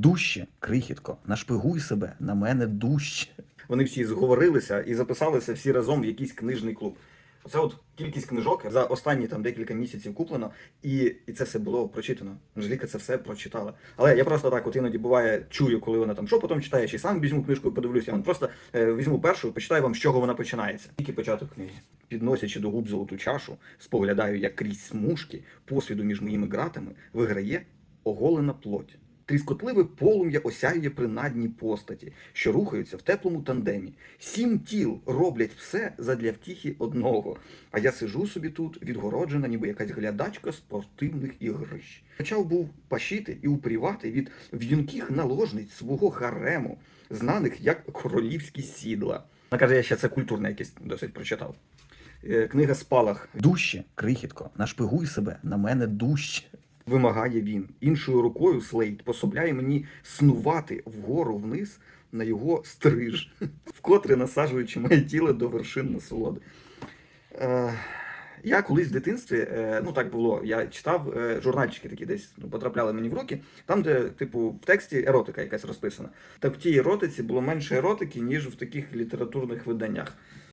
Дужче, крихітко, нашпигуй себе, на мене дужче. Вони всі зговорилися і записалися всі разом в якийсь книжний клуб. Оце от кількість книжок за останні там декілька місяців куплено, і, і це все було прочитано. Анжеліка це все прочитала. Але я просто так, от іноді буває, чую, коли вона там що потім читає, чи сам візьму книжку і подивлюся. Я просто е, візьму першу почитаю вам, з чого вона починається. Тільки початок книги. Підносячи до губ золоту чашу, споглядаю, як крізь смужки, посвіду між моїми ґратами, виграє оголена плоть. Тріскотливе полум'я осяює принадні постаті, що рухаються в теплому тандемі. Сім тіл роблять все задля втіхи одного. А я сижу собі тут, відгороджена, ніби якась глядачка спортивних ігрищ. Почав був пашіти і упрівати від в'юнких наложниць свого гарему, знаних як королівські сідла. Вона каже, я ще це культурне якесь досить прочитав. Е, Книга Спалах Дужче, крихітко, нашпигуй себе, на мене дужче. Вимагає він. Іншою рукою Слейд пособляє мені снувати вгору вниз на його стриж, вкотре насаджуючи моє тіло до вершин насолоди. Е, я колись в дитинстві, е, ну так було, я читав е, журнальчики такі десь ну, потрапляли мені в руки, там, де, типу, в тексті еротика якась розписана. Так в тій еротиці було менше еротики, ніж в таких літературних виданнях.